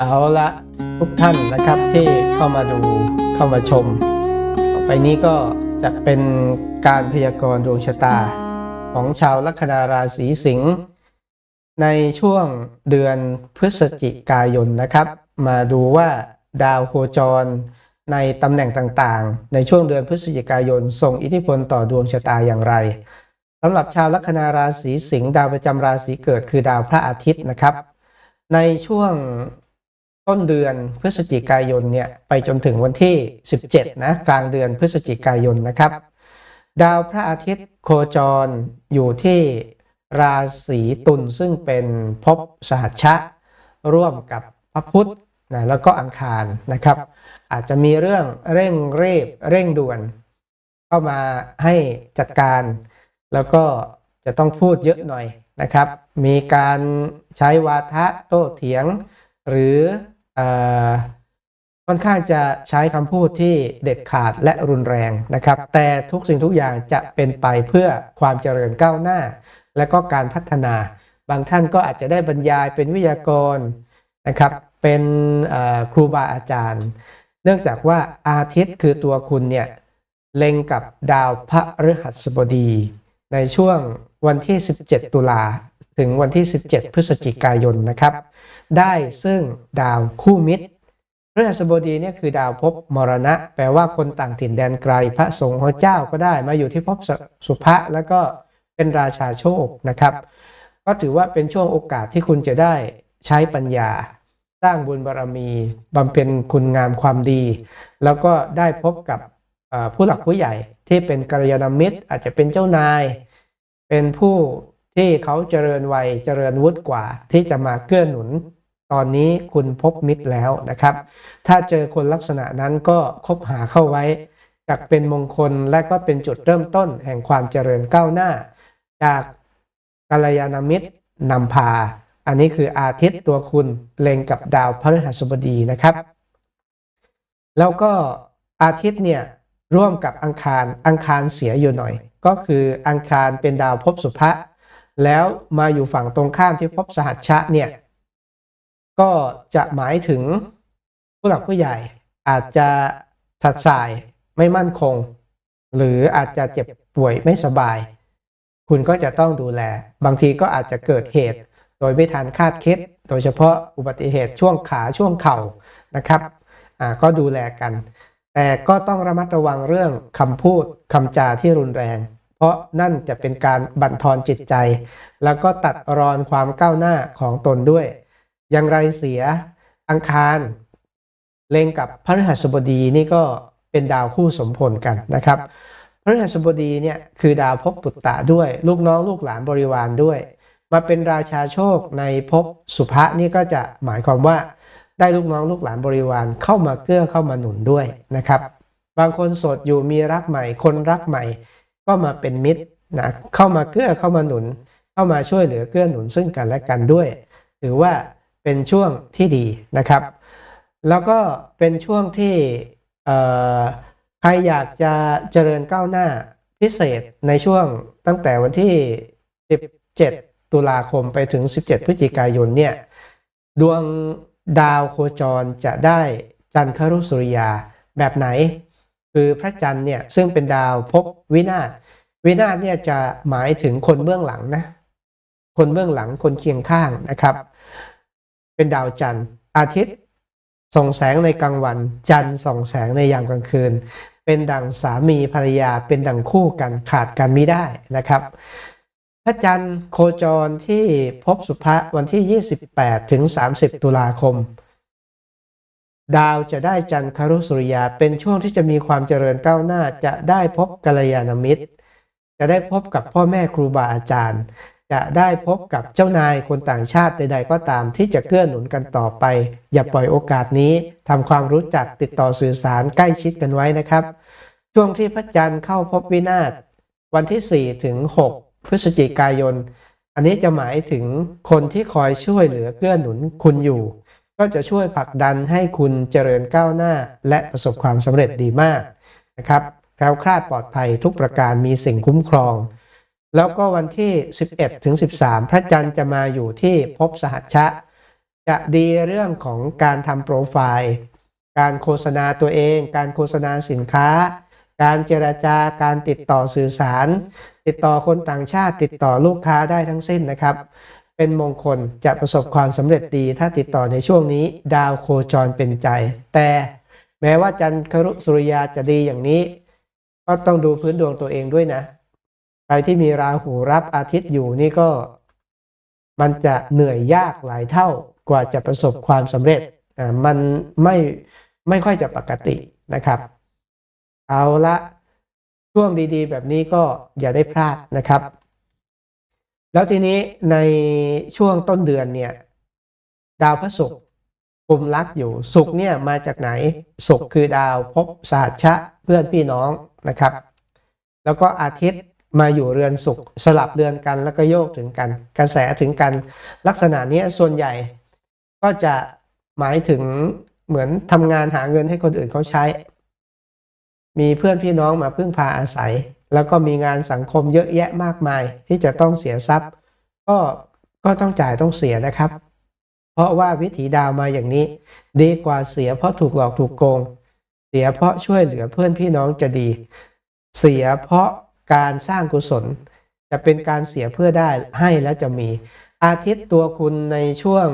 เอาละทุกท่านนะครับที่เข้ามาดูเข้ามาชม ต่อไปนี้ก็จะเป็นการพยากรณ์ดวงชะตา ของชาวลัคนาราศีสิงห์ในช่วงเดือนพฤศจิกายนนะครับ มาดูว่าดาวโคจรในตำแหน่งต่างๆ ในช่วงเดือนพฤศจิกายน ส่งอิทธิพลต่อดวงชะตาอย่างไรสำหรับชาวลัคนาราศีสิงห์ดาวประจำราศีเกิดคือดาวพระอาทิตย์นะครับ ในช่วง ต้นเดือนพฤศจิกายนเนี่ยไปจนถึงวันที่ 17 นะกลางเดือนพฤศจิกายนนะครับ ดาวพระอาทิตย์โคจรอยู่ที่ราศีตุลซึ่งเป็นภพสหัชชะ ร่วมกับพระพุธนะแล้วก็อังคารนะครับ อาจจะมีเรื่องเร่งเรีบเร่งด่วน เข้ามาให้จัดการ แล้วก็จะต้องพูดเยอะหน่อยนะครับ มีการใช้วาทะโต้เถียง หรือเออ ค่อนข้างจะใช้คำพูดที่เด็ดขาดและรุนแรงนะครับ แต่ทุกสิ่งทุกอย่างจะเป็นไปเพื่อความเจริญก้าวหน้า และก็การพัฒนา บางท่านก็อาจจะได้บรรยายเป็นวิทยากรนะครับ เป็นเอ่อครูบาอาจารย์ เนื่องจากว่าอาทิตย์คือตัวคุณเนี่ยเล็งกับดาวพระฤหัสบดี ในช่วงวันที่ 17 ตุลา ถึงวันที่ 17 พฤศจิกายนนะครับ ได้ซึ่งดาวคู่มิตรพฤหัสบดีเนี่ยคือดาวภพมรณะ แปลว่าคนต่างถิ่นแดนไกล พระสงฆ์พระเจ้าก็ได้มาอยู่ที่ภพสสุภะแล้วก็เป็นราชาโชคนะครับ ก็ถือว่าเป็นช่วงโอกาสที่คุณจะได้ใช้ปัญญา สร้างบุญบารมีบำเพ็ญคุณงามความดี แล้วก็ได้พบกับเอ่อผู้หลักผู้ใหญ่ที่เป็นกัลยาณมิตร อาจจะเป็นเจ้านาย เป็นผู้ ที่เขาเจริญวัยเจริญวุฒิกว่า ที่จะมาเกื้อหนุน ตอนนี้คุณพบมิตรแล้วนะครับ ถ้าเจอคนลักษณะนั้นก็คบหาเข้าไว้จักเป็นมงคลและก็เป็นจุดเริ่มต้นแห่งความเจริญก้าวหน้า จากกัลยาณมิตรนำพา อันนี้คืออาทิตย์ตัวคุณเล็งกับดาวพฤหัสบดีนะครับ แล้วก็อาทิตย์เนี่ยร่วมกับอังคารอังคารเสียอยู่หน่อย ก็คืออังคารเป็นดาวภพสุภะ แล้วมาอยู่ฝั่งตรงข้ามที่ภพสหัชชะเนี่ย ก็จะหมายถึงผู้หลักผู้ใหญ่อาจจะสัดสายไม่มั่นคง หรืออาจจะเจ็บป่วยไม่สบาย คุณก็จะต้องดูแล บางทีก็อาจจะเกิดเหตุ โดยไม่ทันคาดคิด โดยเฉพาะอุบัติเหตุช่วงขาช่วงเข่านะครับก็ดูแลกัน แต่ก็ต้องระมัดระวังเรื่องคำพูดคำจาที่รุนแรง เพราะนั่นจะเป็นการบั่นทอนจิตใจ แล้วก็ตัดรอนความก้าวหน้าของตนด้วย อย่างไรเสียอังคารเล็งกับพฤหัสบดีนี่ก็เป็นดาวคู่สมพลกันนะครับพฤหัสบดีเนี่ยคือดาวภพปุตตะด้วย ลูกน้องลูกหลานบริวารด้วย มาเป็นราชาโชคในภพสุภะนี่ก็จะหมายความว่าได้ลูกน้องลูกหลานบริวารเข้ามาเกื้อเข้ามาหนุนด้วยนะครับ บางคนโสดอยู่มีรักใหม่ คนรักใหม่ ก็มาเป็นมิตรนะเข้ามาเกื้อเข้ามาหนุน เข้ามาช่วยเหลือเกื้อหนุนซึ่งกันและกันด้วยถือว่าเป็นช่วงที่ดีนะครับ แล้วก็เป็นช่วงที่ใครอยากจะเจริญก้าวหน้าพิเศษในช่วงตั้งแต่วันที่ 17 ตุลาคมไปถึง 17 พฤศจิกายนเนี่ยดวงดาวโคจรจะได้จันทรุสุริยาแบบไหน คือพระจันทร์เนี่ยซึ่งเป็นดาวภพวินาศวินาศเนี่ยจะหมายถึงคนเบื้องหลังนะ คนเบื้องหลังคนเคียงข้างนะครับ เป็นดาวจันทร์ อาทิตย์ส่องแสงในกลางวัน จันทร์ส่องแสงในยามกลางคืน เป็นดังสามีภรรยา เป็นดังคู่กันขาดกันไม่ได้นะครับ พระจันทร์โคจรที่พบสุภะวันที่ 28ถึง30 ตุลาคม ดาวจะได้จันทรุสุริยาเป็นช่วงที่จะมีความเจริญก้าวหน้า จะได้พบกัลยาณมิตร จะได้พบกับพ่อแม่ครูบาอาจารย์ จะได้พบกับเจ้านายคนต่างชาติใด ๆ ก็ตามที่จะเกื้อหนุนกันต่อไป อย่าปล่อยโอกาสนี้ทำความรู้จักติดต่อสื่อสารใกล้ชิดกันไว้นะครับ ช่วงที่พระจันทร์เข้าพบวินาศวันที่ 4 ถึง 6 พฤศจิกายน อันนี้จะหมายถึงคนที่คอยช่วยเหลือเกื้อหนุนคุณอยู่ ก็จะช่วยผลักดันให้คุณเจริญก้าวหน้า และประสบความสำเร็จดีมากนะครับแคล้วคลาดปลอดภัยทุกประการมีสิ่งคุ้มครอง แล้วก็วันที่ 11ถึง13 พระจันทร์จะมาอยู่ที่ภพสหัชชะ จะดีเรื่องของการทำโปรไฟล์ การโฆษณาตัวเอง การโฆษณาสินค้า การเจรจาการติดต่อสื่อสาร ติดต่อคนต่างชาติ ติดต่อลูกค้าได้ทั้งสิ้นนะครับ เป็นมงคลจะประสบความสำเร็จดีถ้าติดต่อในช่วงนี้ ดาวโคจรเป็นใจ แต่แม้ว่าจันทรุสุริยาจะดีอย่างนี้ ก็ต้องดูพื้นดวงตัวเองด้วยนะ ใครที่มีราหูรับอาทิตย์อยู่นี่ก็ มันจะเหนื่อยยากหลายเท่ากว่าจะประสบความสำเร็จอ่ามันไม่ไม่ค่อยจะปกตินะครับ เอาละช่วงดีๆ แบบนี้ก็อย่าได้พลาดนะครับ แล้วทีนี้ในช่วงต้นเดือนเนี่ย ดาวพระศุกร์กลุ่มรักอยู่ศุกร์เนี่ยมาจากไหนศุกร์คือดาวภพสหัชะเพื่อนพี่น้องนะครับ แล้วก็อาทิตย์มาอยู่เรือนศุกร์สลับเรือนกันแล้วก็โยกถึงกัน กระแสถึงกัน ลักษณะนี้ส่วนใหญ่ ก็จะหมายถึงเหมือนทำงานหาเงินให้คนอื่นเขาใช้ มีเพื่อนพี่น้องมาพึ่งพาอาศัย แล้วก็มีงานสังคมเยอะแยะมากมายที่จะต้องเสียทรัพย์ ก็ก็ต้องจ่ายต้องเสียนะครับ เพราะว่าวิถีดาวมาอย่างนี้ ดีกว่าเสียเพราะถูกหลอกถูกโกง เสียเพราะช่วยเหลือเพื่อนพี่น้องจะดี เสียเพราะการสร้างกุศล จะเป็นการเสียเพื่อได้ให้แล้วจะมี อาทิตย์ตัวคุณในช่วง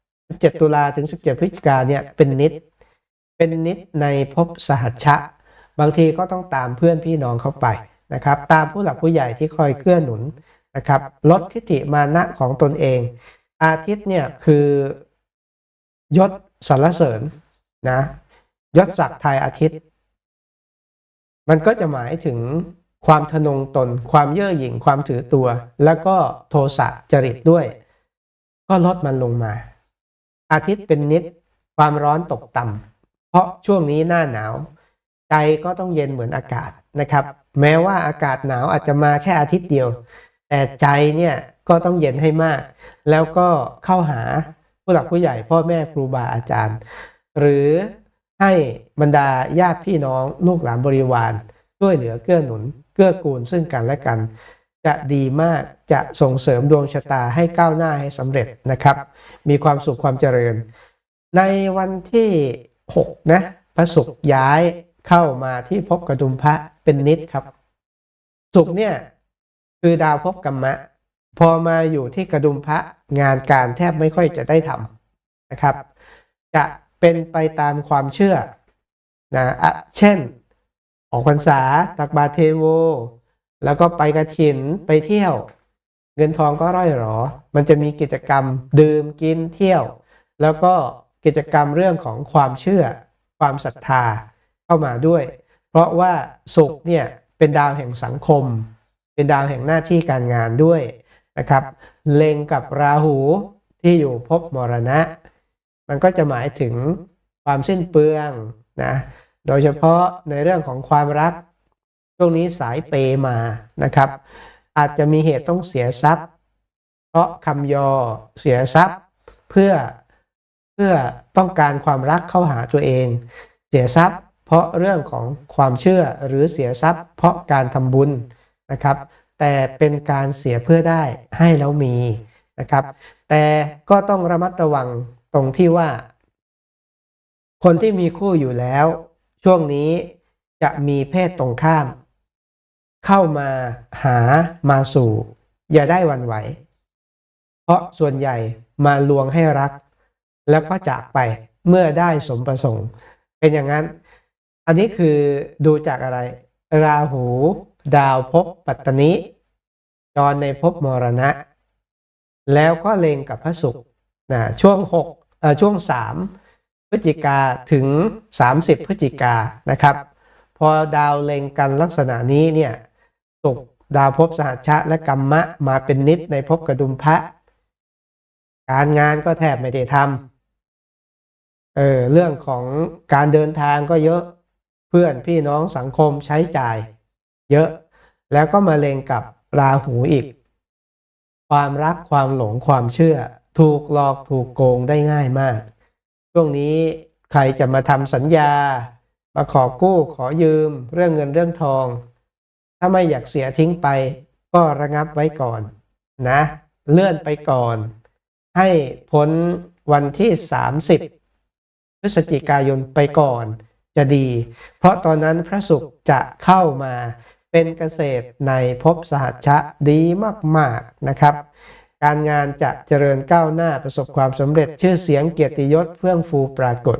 17 ตุลาถึง 17 พฤศจิกาเนี่ยเป็นนิด เป็นนิดในภพสหัชชะ บางทีก็ต้องตามเพื่อนพี่น้องเข้าไป นะครับตามผู้หลักผู้ใหญ่ที่คอยเกื้อหนุนนะครับลดทิฏฐิมานะของตนเอง อาทิตย์เนี่ยคือยศสรรเสริญนะยศศักดิ์ไทยอาทิตย์ มันก็จะหมายถึงความทะนงตน ความเย่อหยิ่งความถือตัว แล้วก็โทสะจริตด้วย ก็ลดมันลงมา อาทิตย์เป็นนิดความร้อนตกต่ำเพราะช่วงนี้หน้าหนาว ใจก็ต้องเย็นเหมือนอากาศนะครับ แม้ว่าอากาศหนาวอาจจะมาแค่อาทิตย์เดียว แต่ใจเนี่ยก็ต้องเย็นให้มาก แล้วก็เข้าหาผู้หลักผู้ใหญ่พ่อแม่ครูบาอาจารย์ หรือให้บรรดาญาติพี่น้องลูกหลานบริวารช่วยเหลือเกื้อหนุน เกื้อกูลซึ่งกันและกัน จะดีมากจะส่งเสริมดวงชะตาให้ก้าวหน้าให้สำเร็จนะครับ มีความสุขความเจริญ ในวันที่ 6 นะพระศุกร์ย้ายเข้ามาที่ภพกระดุมพระ เป็นนิดครับศุกเนี่ยคือดาวภพกรรมะ พอมาอยู่ที่กระดุมพระงานการแทบไม่ค่อยจะได้ทำนะครับ จะเป็นไปตามความเชื่อนะอะเช่น ออกพรรษาตักบาเทโว แล้วก็ไปกระถินไปเที่ยว เงินทองก็ร่อยหรอ มันจะมีกิจกรรมดื่มกินเที่ยว แล้วก็กิจกรรมเรื่องของความเชื่อ ความศรัทธาเข้ามาด้วย เพราะว่าศุกร์เนี่ยเป็นดาวแห่งสังคม เป็นดาวแห่งหน้าที่การงานด้วยนะครับเล็งกับราหูที่อยู่ภพมรณะ มันก็จะหมายถึงความสิ้นเปลืองนะโดยเฉพาะในเรื่องของความรักช่วงนี้สายเปย์มานะครับ อาจจะมีเหตุต้องเสียทรัพย์ เพราะคำยอเสียทรัพย์เพื่อเพื่อต้องการความรักเข้าหาตัวเอง เสียทรัพย์ เพราะเรื่องของความเชื่อหรือเสียทรัพย์ เพราะการทำบุญนะครับ แต่เป็นการเสียเพื่อได้ให้แล้วมีนะครับ แต่ก็ต้องระมัดระวังตรงที่ว่า คนที่มีคู่อยู่แล้ว ช่วงนี้จะมีเพศตรงข้าม เข้ามาหามาสู่ อย่าได้วันไหว เพราะส่วนใหญ่มาลวงให้รัก แล้วก็จากไปเมื่อได้สมประสงค์ เป็นอย่างนั้น อันนี้คือดูจากอะไร ราหู ดาวภพปัตตนิจรในภพมรณะ แล้วก็เลงกับพระศุกร์นะช่วงหกช่วงสามพฤศจิกาถึง 30 พฤศจิกานะครับ พอดาวเลงกันลักษณะนี้เนี่ยศุกร์ดาวภพสหัชะและกรรมะมาเป็นนิดในภพกระดุมพระ การงานก็แทบไม่ได้ทำเออเรื่องของการเดินทางก็เยอะ พื่อนพี่น้องสังคมใช้จ่าย เยอะ แล้วก็มาเลงกับราหูอีก ความรักความหลงความเชื่อ ถูกหลอกถูกโกงได้ง่ายมาก ช่วงนี้ใครจะมาทำสัญญา มาขอกู้ขอยืม เรื่องเงินเรื่องทอง ถ้าไม่อยากเสียทิ้งไป ก็ระงับไว้ก่อนนะ เลื่อนไปก่อน ให้พ้นวันที่ 30 พฤศจิกายนไปก่อน จะดี เพราะตอนนั้นพระศุกร์จะเข้ามาเป็นเกษตรในภพสหัชชะดีมากๆนะครับ การงานจะเจริญก้าวหน้าประสบความสำเร็จชื่อเสียงเกียรติยศเฟื่องฟูปรากฏ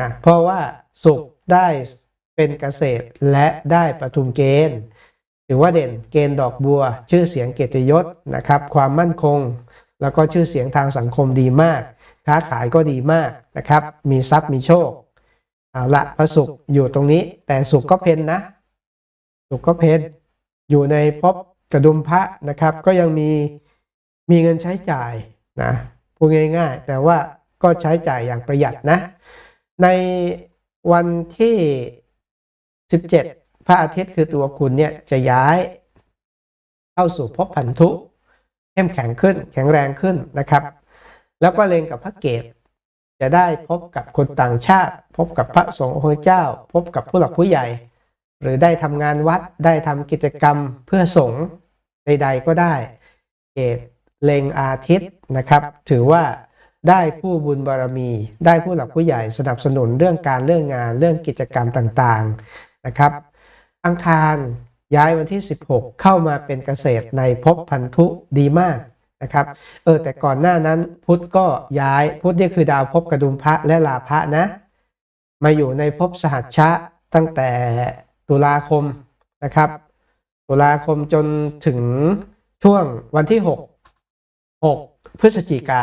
นะเพราะว่าสุขได้เป็นเกษตรและได้ปทุมเกณฑ์ถือว่าเด่นเกณฑ์ดอกบัว ชื่อเสียงเกียรติยศนะครับ ความมั่นคง แล้วก็ชื่อเสียงทางสังคมดีมาก ค้าขายก็ดีมากนะครับ มีทรัพย์มีโชค เอาละพระศุกร์อยู่ตรงนี้ แต่ศุกร์ก็เพนนะศุกร์ก็เพนอยู่ในภพกระดุมพระนะครับ ก็ยังมีมีเงินใช้จ่ายนะพูดง่าย ๆ แต่ว่าก็ใช้จ่ายอย่างประหยัดนะ ในวันที่ 17 พระอาทิตย์คือตัวคุณเนี่ยจะย้าย เข้าสู่ภพพันธุเข้มแข็งขึ้น แข็งแรงขึ้นนะครับ แล้วก็เล็งกับพระเกต จะได้พบกับคนต่างชาติ พบกับพระสงฆ์องค์เจ้า พบกับผู้หลักผู้ใหญ่ หรือได้ทำงานวัดได้ทำกิจกรรมเพื่อสงฆ์ใด ๆ ก็ได้เกตเล็งอาทิตย์นะครับ ถือว่าได้ผู้บุญบารมี ได้ผู้หลักผู้ใหญ่สนับสนุนเรื่องการเรื่องงานเรื่องกิจกรรมต่างๆนะครับ อังคารย้ายวันที่ 16 เข้ามาเป็นเกษตรในภพพันธุดีมาก นะครับเออแต่ก่อนหน้านั้นพุธก็ย้ายพุธนี่คือดาวภพกระดุมพระและลาภะนะ มาอยู่ในภพสหัชชะตั้งแต่ตุลาคมนะครับ ตุลาคมจนถึงช่วงวันที่ 6 6 พฤศจิกา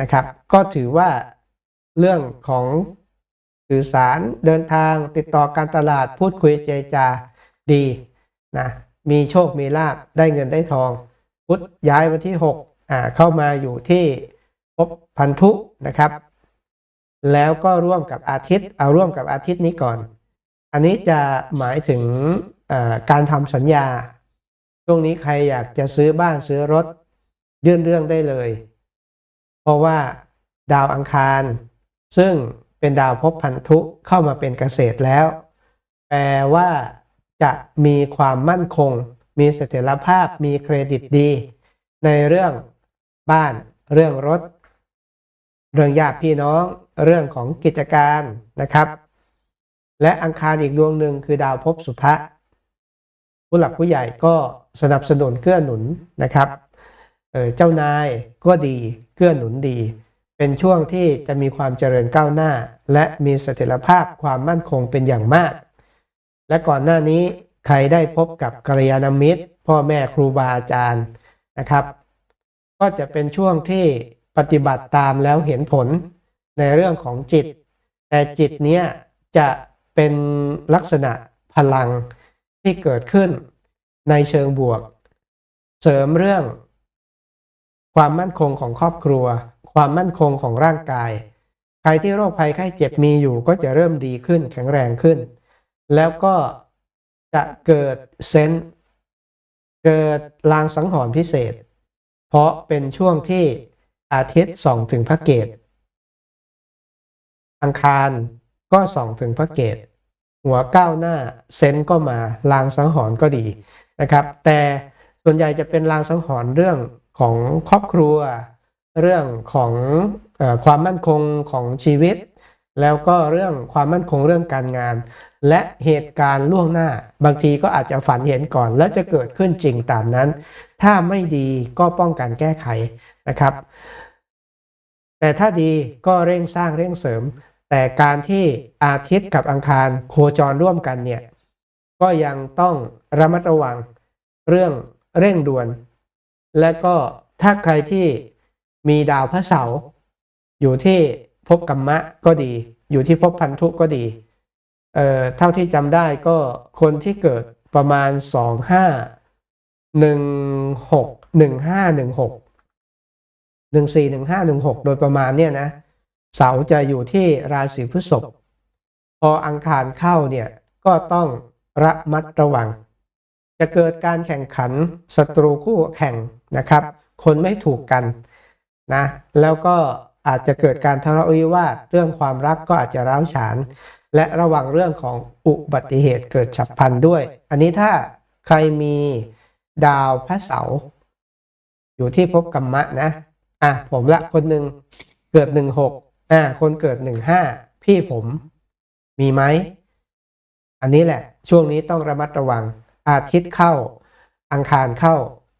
นะครับ ก็ถือว่าเรื่องของสื่อสารเดินทางติดต่อการตลาดพูดคุยเจรจาดีนะมีโชคมีลาบได้เงินได้ทอง พุธย้ายวันที่6อ่า เข้ามาอยู่ที่ภพพันธุนะครับ แล้วก็ร่วมกับอาทิตย์ เอาร่วมกับอาทิตย์นี้ก่อน อันนี้จะหมายถึงการทำสัญญา ช่วงนี้ใครอยากจะซื้อบ้านซื้อรถ ยื่นเรื่องได้เลย เพราะว่าดาวอังคาร ซึ่งเป็นดาวภพพันธุเข้ามาเป็นเกษตรแล้ว แปลว่าจะมีความมั่นคง มีเสถียรภาพ มีเครดิตดี ในเรื่อง บ้าน เรื่องรถ เรื่องญาติพี่น้อง เรื่องของกิจการนะครับ และอังคารอีกดวงหนึ่งคือดาวภพสุภะผู้หลักผู้ใหญ่ก็สนับสนุนเกื้อหนุนนะครับเเจ้านายก็ดีเกื้อหนุนดี เป็นช่วงที่จะมีความเจริญก้าวหน้า และมีเสถียรภาพความมั่นคงเป็นอย่างมาก และก่อนหน้านี้ใครได้พบกับกัลยาณมิตร พ่อแม่ครูบาอาจารย์นะครับ ก็จะเป็นช่วงที่ปฏิบัติตามแล้วเห็นผลในเรื่องของจิต แต่จิตเนี้ยจะเป็นลักษณะพลังที่เกิดขึ้นในเชิงบวก เสริมเรื่อง ความมั่นคงของครอบครัว ความมั่นคงของร่างกาย ใครที่โรคภัยไข้เจ็บมีอยู่ก็จะเริ่มดีขึ้นแข็งแรงขึ้น แล้วก็จะเกิดเซนเกิดลางสังหรณ์พิเศษ เพราะเป็นช่วงที่อาทิตย์ส่องถึงพระเกตอังคารก็ส่องถึงพระเกตหัวก้าวหน้าเซนก็มาลางสังหรณ์ก็ดีนะครับ แต่ส่วนใหญ่จะเป็นลางสังหรณ์เรื่องของครอบครัว เรื่องของออความมั่นคงของชีวิต แล้วก็เรื่องความมั่นคงเรื่องการงาน และเหตุการณ์ล่วงหน้า บางทีก็อาจจะฝันเห็นก่อน แล้วจะเกิดขึ้นจริงตามนั้น ถ้าไม่ดีก็ป้องกันแก้ไขนะครับ แต่ถ้าดีก็เร่งสร้างเร่งเสริม แต่การที่อาทิตย์กับอังคารโคจรร่วมกันเนี่ยก็ยังต้องระมัดระวังเรื่องเร่งด่วน และก็ถ้าใครที่มีดาวพระเสาร์อยู่ที่ภพกรรมะก็ดี อยู่ที่ภพพันธุก็ดีเอ่อเท่าที่จำได้ก็คนที่เกิดประมาณสอง หนึ่งหกหนึ่งห้าหนึ่งหกหนึ่งสี่หนึ่งห้าหนึ่งหกโดยประมาณเนี่ยนะ เสาจะอยู่ที่ราศีพฤษภพออังคารเข้าเนี่ยก็ต้องระมัดระวัง จะเกิดการแข่งขันศัตรูคู่แข่งนะครับ คนไม่ถูกกันนะแล้วก็อาจจะเกิดการทะเลาะวิวาทเรื่องความรักก็อาจจะร้าวฉาน และระวังเรื่องของอุบัติเหตุเกิดฉับพลันด้วย อันนี้ถ้าใครมี ดาวพระเสาร์อยู่ที่ภพกรรมะนะ อะผมละคนหนึ่งเกิดหนึ่งหกอ่าคนเกิดหนึ่งห้าพี่ผมมีไหม อันนี้แหละ ช่วงนี้ต้องระมัดระวัง อาทิตย์เข้า อังคารเข้า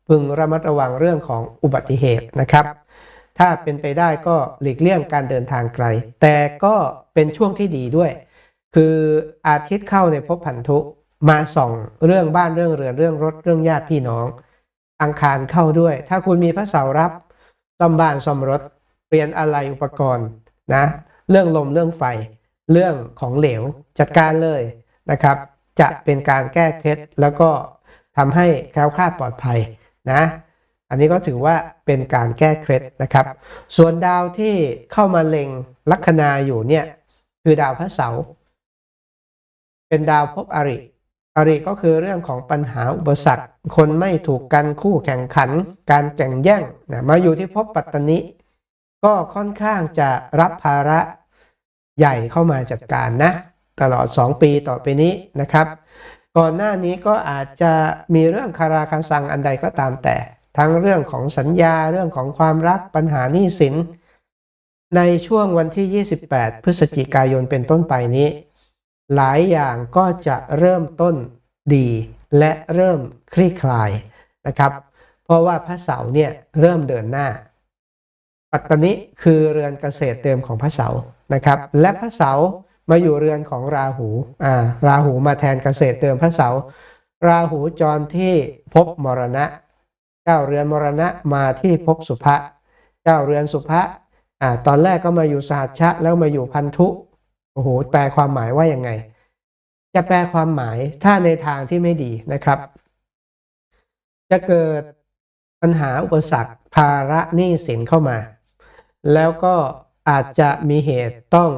พึงระมัดระวังเรื่องของอุบัติเหตุนะครับ ถ้าเป็นไปได้ก็หลีกเลี่ยงการเดินทางไกล แต่ก็เป็นช่วงที่ดีด้วย คืออาทิตย์เข้าในภพพันธุ มาส่องเรื่องบ้านเรื่องเรือนเรื่องรถเรื่องญาติพี่น้อง อังคารเข้าด้วย ถ้าคุณมีพระเสารับซ่อมบ้านซ่อมรถเปลี่ยนอะไรอุปกรณ์นะ เรื่องลมเรื่องไฟ เรื่องของเหลวจัดการเลยนะครับ จะเป็นการแก้เคล็ดแล้วก็ทำให้แคล้วคลาดปลอดภัยนะ อันนี้ก็ถือว่าเป็นการแก้เคล็ดนะครับ ส่วนดาวที่เข้ามาเล็งลัคนาอยู่เนี่ยคือดาวพระเสาร์เป็นดาวภพอริ อริก็คือเรื่องของปัญหาอุปสรรค คนไม่ถูกกันคู่แข่งขัน การแข่งแย่งนะมาอยู่ที่ภพปัตตนิก็ค่อนข้างจะรับภาระใหญ่เข้ามาจัดการนะ ตลอด 2 ปีต่อไปนี้นะครับ ก่อนหน้านี้ก็อาจจะมีเรื่องคาราคาซังอันใดก็ตามแต่ ทั้งเรื่องของสัญญาเรื่องของความรักปัญหาหนี้สิน ในช่วงวันที่ 28 พฤศจิกายนเป็นต้นไปนี้ หลายอย่างก็จะเริ่มต้นดีและเริ่มคลี่คลายนะครับ เพราะว่าพระเสาร์เนี่ยเริ่มเดินหน้า ปัตตนิคือเรือนเกษตรเดิมของพระเสาร์นะครับ และพระเสาร์มาอยู่เรือนของราหูอ่าราหูมาแทนเกษตรเดิมพระเสาร์ราหูจรที่ภพมรณะ เจ้าเรือนมรณะมาที่ภพสุภะ เจ้าเรือนสุภะอ่าตอนแรกก็มาอยู่สหัชชะแล้วมาอยู่พันธุ โอ้โห แปลความหมายว่ายังไง จะแปลความหมายถ้าในทางที่ไม่ดีนะครับ จะเกิดปัญหาอุปสรรคภาระหนี้สินเข้ามา แล้วก็อาจจะมีเหตุต้อง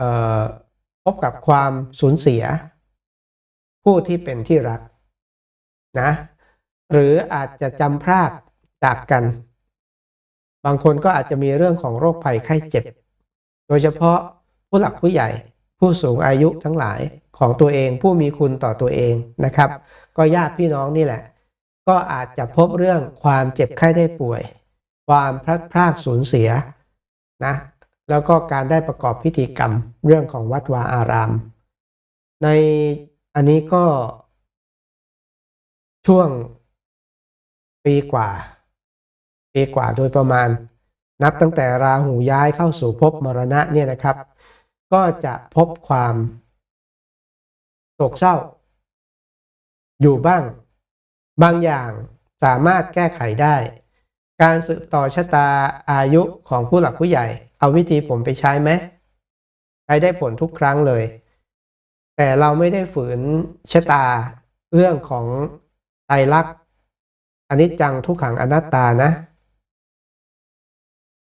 ออพบกับความสูญเสีย ผู้ที่เป็นที่รักนะหรืออาจจะจำพรากจากกัน บางคนก็อาจจะมีเรื่องของโรคภัยไข้เจ็บ โดยเฉพาะ ผู้หลักผู้ใหญ่ ผู้สูงอายุทั้งหลายของตัวเอง ผู้มีคุณต่อตัวเองนะครับ ก็ญาติพี่น้องนี่แหละ ก็อาจจะพบเรื่องความเจ็บไข้ได้ป่วย ความพลัดพรากสูญเสียนะแล้วก็การได้ประกอบพิธีกรรมเรื่องของวัดวาอาราม ในอันนี้ก็ช่วงปีกว่า ปีกว่าโดยประมาณ นับตั้งแต่ราหูย้ายเข้าสู่ภพมรณะเนี่ยนะครับ ก็จะพบความโศกเศร้า อยู่บ้าง บางอย่างสามารถแก้ไขได้ การสืบต่อชะตาอายุของผู้หลักผู้ใหญ่ เอาวิธีผมไปใช้ไหมใช้ได้ผลทุกครั้งเลย แต่เราไม่ได้ฝืนชะตาเรื่องของไตรลักษณ์อนิจจังทุกขังอนัตตานะ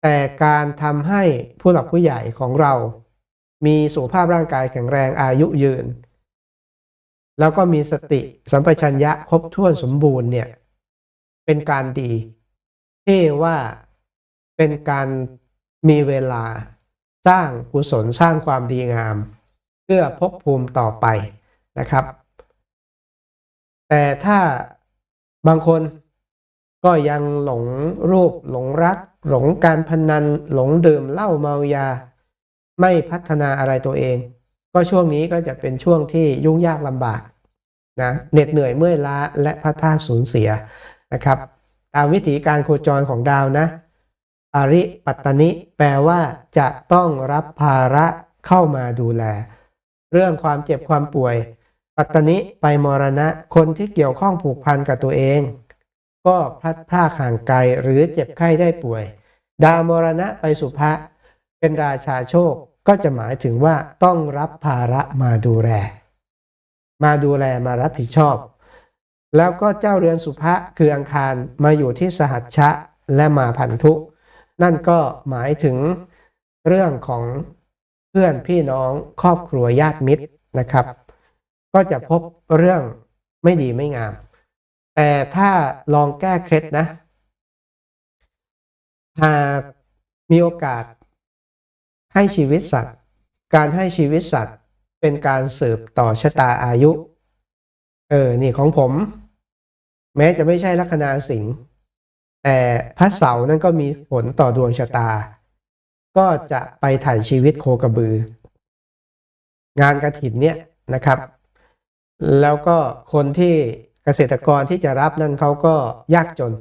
แต่การทำให้ผู้หลักผู้ใหญ่ของเรา มีสุขภาพร่างกายแข็งแรงอายุยืน แล้วก็มีสติสัมปชัญญะครบถ้วนสมบูรณ์เนี่ย เป็นการดีที่ว่าเป็นการมีเวลาสร้างกุศลสร้างความดีงาม เพื่อภพภูมิต่อไปนะครับ แต่ถ้าบางคนก็ยังหลงรูปหลงรัก หลงการพนัน หลงดื่มเหล้าเมายา ไม่พัฒนาอะไรตัวเอง ก็ช่วงนี้ก็จะเป็นช่วงที่ยุ่งยากลำบากนะเหน็ดเหนื่อยเมื่อยล้าและพัดพาสูญเสียนะครับ ตามวิถีการโคจรของดาวนะอริปัตตนิแปลว่าจะต้องรับภาระเข้ามาดูแล เรื่องความเจ็บความป่วย ปัตตนิไปมรณะคนที่เกี่ยวข้องผูกพันกับตัวเอง ก็พลัดพรากห่างไกลหรือเจ็บไข้ได้ป่วย ดาวมรณะไปสุภะเป็นราชาโชค ก็จะหมายถึงว่าต้องรับภาระมาดูแล มาดูแลมารับผิดชอบ แล้วก็เจ้าเรือนสุภะคืออังคารมาอยู่ที่สหัชชะและมาพันธุ นั่นก็หมายถึงเรื่องของเพื่อนพี่น้องครอบครัวญาติมิตรนะครับ ก็จะพบเรื่องไม่ดีไม่งาม แต่ถ้าลองแก้เคล็ดนะ หากมีโอกาส ให้ชีวิตสัตว์ การให้ชีวิตสัตว์เป็นการสืบต่อชะตาอายุ เออ นี่ของผม แม้จะไม่ใช่ลัคนาสิงห์แต่พระเสาร์นั้นก็มีผลต่อดวงชะตา ก็จะไปถ่ายชีวิตโคกระบือ งานกระถินเนี่ยนะครับ แล้วก็คนที่เกษตรกรที่จะรับนั่นเขาก็ยากจน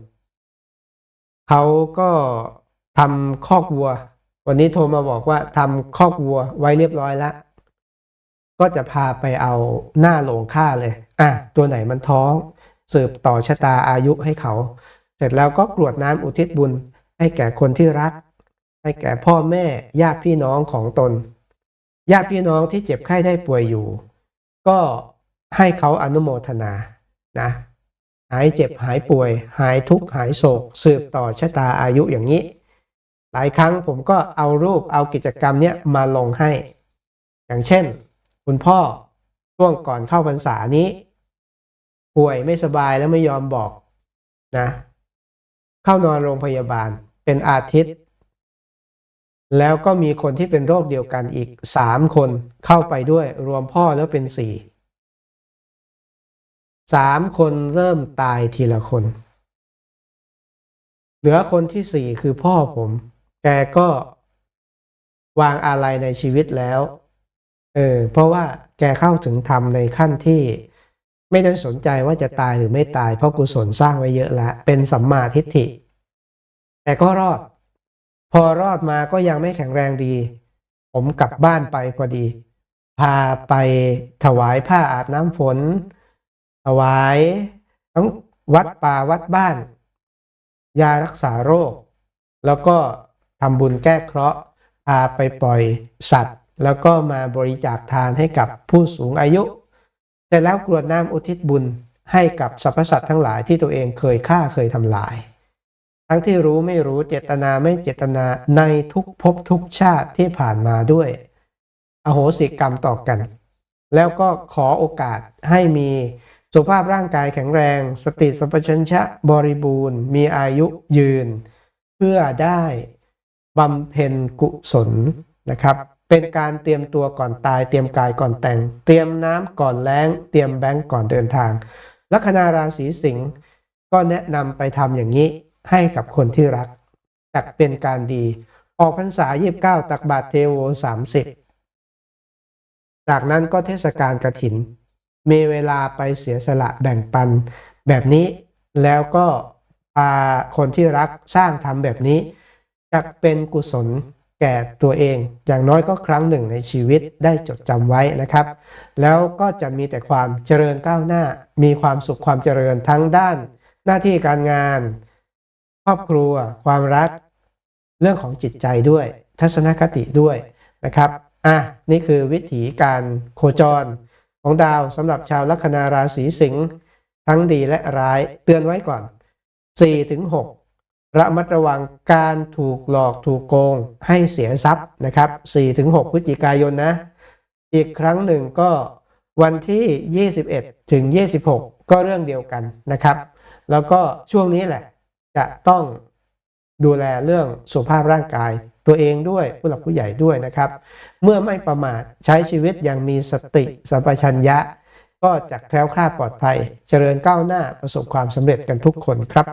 เขาก็ทำคอกวัว วันนี้โทรมาบอกว่าทำคอกวัวไว้เรียบร้อยแล้วก็จะพาไปเอาหน้าโลงฆ่าเลย อะ ตัวไหนมันท้องสืบต่อชะตาอายุให้เขา เสร็จแล้วก็กรวดน้ำอุทิศบุญ ให้แก่คนที่รัก ให้แก่พ่อแม่ญาติพี่น้องของตน ญาติพี่น้องที่เจ็บไข้ได้ป่วยอยู่ ก็ให้เขาอนุโมทนานะ หายเจ็บหายป่วย หายทุกข์หายโศก สืบต่อชะตาอายุอย่างนี้ หลายครั้งผมก็เอารูปเอากิจกรรมเนี้ยมาลงให้ อย่างเช่น คุณพ่อช่วงก่อนเข้าพรรษานี้ ป่วยไม่สบายแล้วไม่ยอมบอกนะ เข้านอนโรงพยาบาลเป็นอาทิตย์ แล้วก็มีคนที่เป็นโรคเดียวกันอีกสามคนเข้าไปด้วยรวมพ่อแล้วเป็นสี่สามคนเริ่มตายทีละคน เหลือคนที่สี่คือพ่อผม แกก็วางอาลัยในชีวิตแล้ว เออ เพราะว่าแกเข้าถึงธรรมในขั้นที่ ไม่ได้สนใจว่าจะตายหรือไม่ตาย เพราะกุศลสร้างไว้เยอะแล้ว เป็นสัมมาทิฏฐิ แต่ก็รอด พอรอดมาก็ยังไม่แข็งแรงดี ผมกลับบ้านไปพอดี พาไปถวายผ้าอาบน้ำฝน ถวายทั้งวัดป่าวัดบ้าน ยารักษาโรค แล้วก็ ทำบุญแก้เคราะห์พาไปปล่อยสัตว์ แล้วก็มาบริจาคทานให้กับผู้สูงอายุ แต่แล้วกรวดน้ำอุทิศบุญให้กับสรรพสัตว์ทั้งหลายที่ตัวเองเคยฆ่าเคยทำลาย ทั้งที่รู้ไม่รู้เจตนาไม่เจตนาในทุกภพทุกชาติที่ผ่านมาด้วย อโหสิกรรมต่อกัน แล้วก็ขอโอกาสให้มีสุขภาพร่างกายแข็งแรง สติสัมปชัญญะบริบูรณ์ มีอายุยืน เพื่อได้ บำเพ็ญกุศลนะครับ เป็นการเตรียมตัวก่อนตาย เตรียมกายก่อนแต่ง เตรียมน้ำก่อนแล้ง เตรียมแบงก์ก่อนเดินทาง ลัคนาราศีสิงห์ก็แนะนำไปทำอย่างนี้ให้กับคนที่รักจักเป็นการดี ออกพรรษา 29 ตักบาตรเทโว 30 จากนั้นก็เทศกาลกระถิน มีเวลาไปเสียสละแบ่งปัน แบบนี้แล้วก็พาคนที่รักสร้างทำแบบนี้ จะเป็นกุศลแก่ตัวเอง อย่างน้อยก็ครั้งหนึ่งในชีวิตได้จดจำไว้นะครับ แล้วก็จะมีแต่ความเจริญก้าวหน้า มีความสุขความเจริญทั้งด้าน หน้าที่การงาน ครอบครัว ความรัก เรื่องของจิตใจด้วย ทัศนคติด้วยนะครับอะนี่คือวิถีการโคจรของดาวสำหรับชาวลัคนาราศีสิงห์ทั้งดีและร้ายเตือนไว้ก่อน4-6 ระมัดระวังการถูกหลอกถูกโกงให้เสียทรัพย์นะครับ 4-6 พฤศจิกายนนะ อีกครั้งหนึ่งก็วันที่ 21 ถึง 26 ก็เรื่องเดียวกันนะครับ แล้วก็ช่วงนี้แหละ จะต้องดูแลเรื่องสุขภาพร่างกาย ตัวเองด้วยผู้หลักผู้ใหญ่ด้วยนะครับ เมื่อไม่ประมาทใช้ชีวิตอย่างมีสติสัมปชัญญะ ก็จะแคล้วคลาดปลอดภัย เจริญก้าวหน้าประสบความสำเร็จกันทุกคนครับ